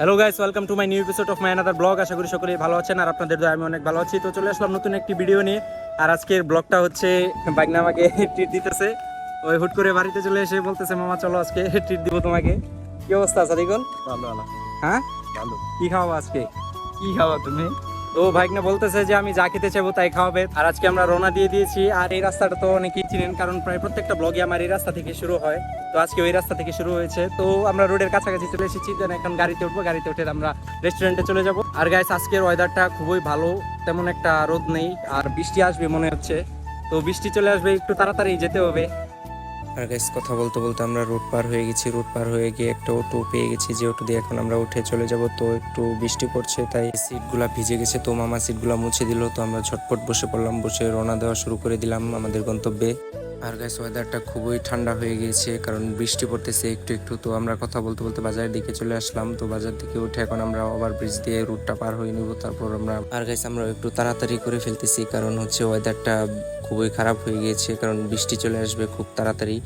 Hello guys welcome to my new episode of my another blog আশা করি সকলেই ভালো আছেন আর আপনাদের দয়া আমি অনেক ভালো আছি। তো চলে আসলাম নতুন একটি ভিডিও নিয়ে। আর আজকের ব্লগটা হচ্ছে বাইকনা আমাকে ট্রিট দিতেছে। ওই হুট করে বাড়িতে চলে এসে বলতেছে মামা চলো আজকে ট্রিট দিব তোমাকে। কি অবস্থা সাদিকুল? ভালো ভালো। হ্যাঁ? ভালো। কি খাওয়া আজকে? কি খাওয়া তুমি? তো ভাইকনা বলতেছে যে আমি যা খেতে চাইব তাই খাওয়াবে। আর আজকে আমরা রওনা দিয়ে দিয়েছি। আর এই রাস্তাটা তো অনেকেই চিনেন, কারণ প্রায় প্রত্যেকটা ব্লগে আমার এই রাস্তা থেকে শুরু হয়। তো আজকে ওই রাস্তা থেকে শুরু হয়েছে। তো আমরা রোডের কাছাকাছি চলে এসেছি। দেন এখন গাড়িতে উঠবো। গাড়িতে উঠে আমরা রেস্টুরেন্টে চলে যাব। আর গাইস আজকের ওয়েদারটা খুবই ভালো। তেমন একটা রোদ নেই। আর বৃষ্টি আসবে মনে হচ্ছে। তো বৃষ্টি চলে আসবে। একটু তাড়াতাড়ি যেতে হবে। আর গাইস কথা বলতে বলতে আমরা রোড পার হয়ে গেছি। রোড পার হয়ে গিয়ে একটা অটো পেয়ে গেছি, যে অটো দিয়ে এখন আমরা উঠে চলে যাব। তো একটু বৃষ্টি পড়ছে, তাই সিটগুলা ভিজে গেছে। তো মামা সিটগুলা মুছে দিল। তো আমরা ঝটপট বসে পড়লাম, বসে রওনা দেওয়া শুরু করে দিলাম আমাদের গন্তব্যে। আর গাইস ওয়েদারটা খুবই ঠান্ডা হয়ে গিয়েছে, কারণ বৃষ্টি পড়তেছে একটু একটু। তো আমরা কথা বলতে বলতে বাজারের দিকে চলে আসলাম। তো বাজার থেকে উঠে এখন আমরা ওভার ব্রিজ দিয়ে রুটটা পার হয়ে নিব, তারপর আমরা আর গাইস আমরা একটু তাড়াতাড়ি করে ফেলতেছি, কারণ হচ্ছে ওয়েদারটা খুবই খারাপ হয়ে গিয়েছে, কারণ বৃষ্টি চলে আসবে খুব তাড়াতাড়ি।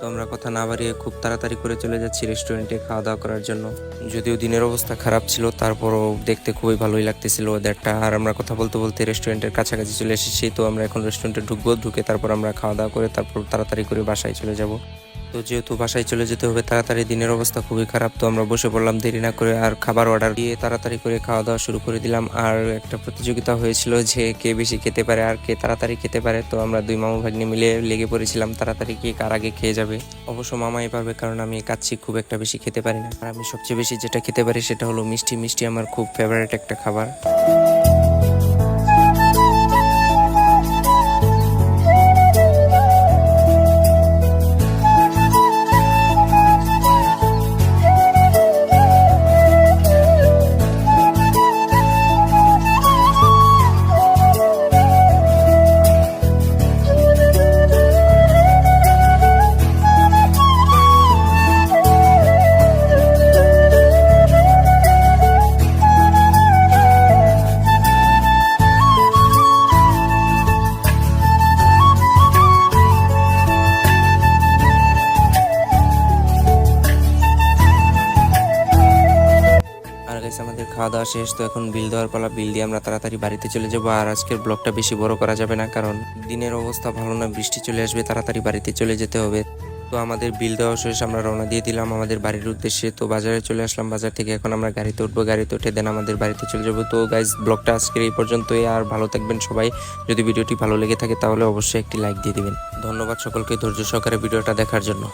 তো আমরা কথা না বাড়িয়ে খুব তাড়াতাড়ি করে চলে যাচ্ছি রেস্টুরেন্টে খাওয়া দাওয়া করার জন্য। যদিও দিনের অবস্থা খারাপ ছিল, তারপরও দেখতে খুবই ভালোই লাগতেছিল ওদেরটা আর আমরা কথা বলতে বলতে রেস্টুরেন্টের কাছাকাছি চলে এসেছি, তো আমরা এখন রেস্টুরেন্টে ঢুকবো, ঢুকে তারপর আমরা খাওয়া দাওয়া করে তারপর তাড়াতাড়ি করে বাসায় চলে যাব। তো যেহেতু বাসায় চলে যেতে হবে, তাড়াতাড়ি দিনের অবস্থা খুবই খারাপ, তো আমরা বসে পড়লাম, দেরি না করে আর খাবার অর্ডার দিয়ে তাড়াতাড়ি করে খাওয়া দাওয়া শুরু করে দিলাম। আর একটা প্রতিযোগিতা হয়েছিল যে কে বেশি খেতে পারে আর কে তাড়াতাড়ি খেতে পারে, তো আমরা দুই মামা ভাগ্নি মিলে লেগে পড়েছিলাম, তাড়াতাড়ি কে কার আগে খেয়ে যাবে। অবশ্য মামাই পাবে কারণ আমি কাচ্ছি, খুব একটা বেশি খেতে পারি না। আর আমি সবচেয়ে বেশি যেটা খেতে পারি সেটা হলো মিষ্টি মিষ্টি আমার খুব ফেভারিট একটা খাবার। গাইস আমাদের খাওয়া দাওয়া শেষ, তো এখন বিল দেওয়ার পালা, বিল দিয়ে আমরা তাড়াতাড়ি বাড়িতে চলে যাব। আর আজকের ব্লগটা বেশি বড় করা যাবে না, কারণ দিনের অবস্থা ভালো না, বৃষ্টি চলে আসবে, তাড়াতাড়ি বাড়িতে চলে যেতে হবে। তো আমাদের বিল দেওয়া শেষ, আমরা রওনা দিয়ে দিলাম আমাদের বাড়ির উদ্দেশ্যে। তো বাজারে চলে আসলাম, বাজার থেকে এখন আমরা গাড়িতে উঠবো, গাড়িতে উঠে দেন আমাদের বাড়িতে চলে যাব। তো গাইজ ব্লগটা আজকের এই পর্যন্তই, আর ভালো থাকবেন সবাই। যদি ভিডিওটি ভালো লেগে থাকে, তাহলে অবশ্যই একটি লাইক দিয়ে দিবেন। ধন্যবাদ সকলকে ধৈর্য সহকারে ভিডিওটা দেখার জন্য।